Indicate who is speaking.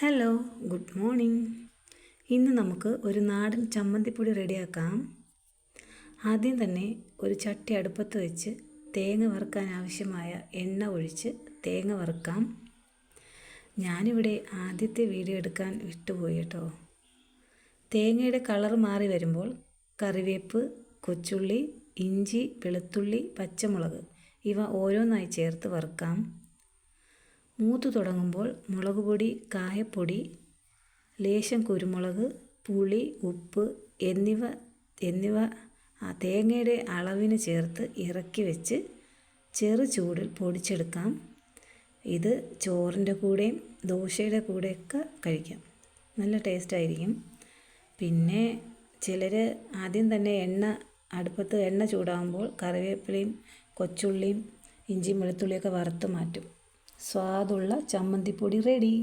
Speaker 1: Hello good morning ഇന്ന് നമുക്ക് ഒരു നാടൻ ചമ്മന്തിപ്പൊടി റെഡിയാക്കാം. ആദ്യം തന്നെ ഒരു ചട്ടി അടുപ്പത്ത് വെച്ച് തേങ്ങ വറുക്കാൻ ആവശ്യമായ എണ്ണ ഒഴിച്ച് തേങ്ങ വറുക്കാം. ഞാനിവിടെ ആദ്യത്തെ വീഡിയോ എടുക്കാൻ വിട്ടുപോയി കേട്ടോ. തേങ്ങയുടെ കളർ മാറി വരുമ്പോൾ കറിവേപ്പ് കൊച്ചുള്ളി ഇഞ്ചി വെളുത്തുള്ളി പച്ചമുളക് ഇവ ഓരോന്നായി ചേർത്ത് വറുക്കാം. മൂത്തു തുടങ്ങുമ്പോൾ മുളക് പൊടി കായപ്പൊടി ലേശം കുരുമുളക് പുളി ഉപ്പ് എന്നിവ എന്നിവ തേങ്ങയുടെ അളവിന് ചേർത്ത് ഇറക്കി വെച്ച് ചെറു ചൂടിൽ പൊടിച്ചെടുക്കാം. ഇത് ചോറിന്റെ കൂടെയും ദോശയുടെ കൂടെയൊക്കെ കഴിക്കാം. നല്ല ടേസ്റ്റായിരിക്കും. പിന്നെ ചിലർ ആദ്യം തന്നെ എണ്ണ അടുപ്പത്ത് എണ്ണ ചൂടാകുമ്പോൾ കറിവേപ്പിലയും കൊച്ചുള്ളിയും ഇഞ്ചിയും വെളുത്തുള്ളിയൊക്കെ വറുത്ത് മാറ്റും. സ്വാദുള്ള ചമ്മന്തിപ്പൊടി റെഡി